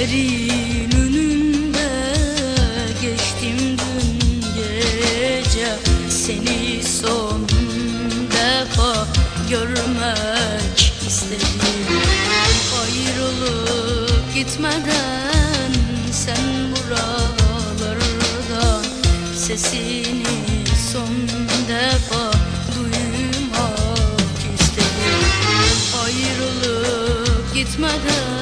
Serin önünde geçtim dün gece. Seni son defa görmek istedim. Ayrılıp gitmeden sen buralardan Sesini son defa duymak istedim. Ayrılıp gitmeden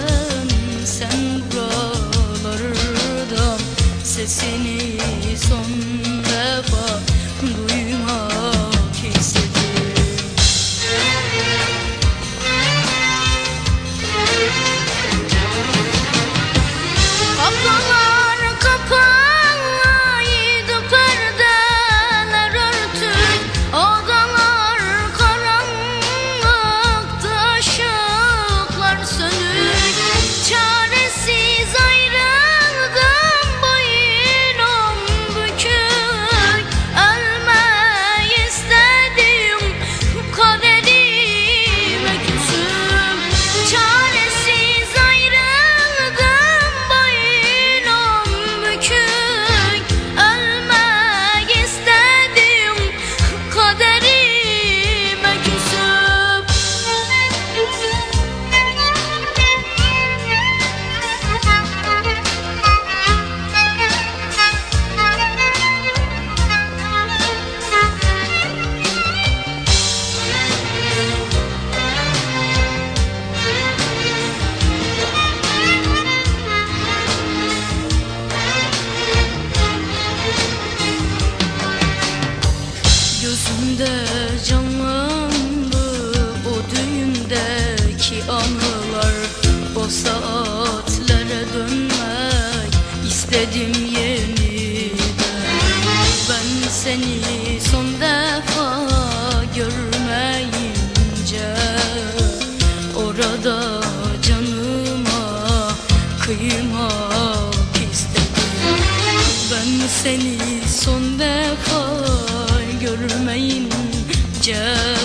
Gözümde canlandı o düğündeki anılar. O saatlere dönmek istedim yeniden. Ben seni son defa görmeyince Orada canıma kıymak istedim. Ben seni son defa عين جاء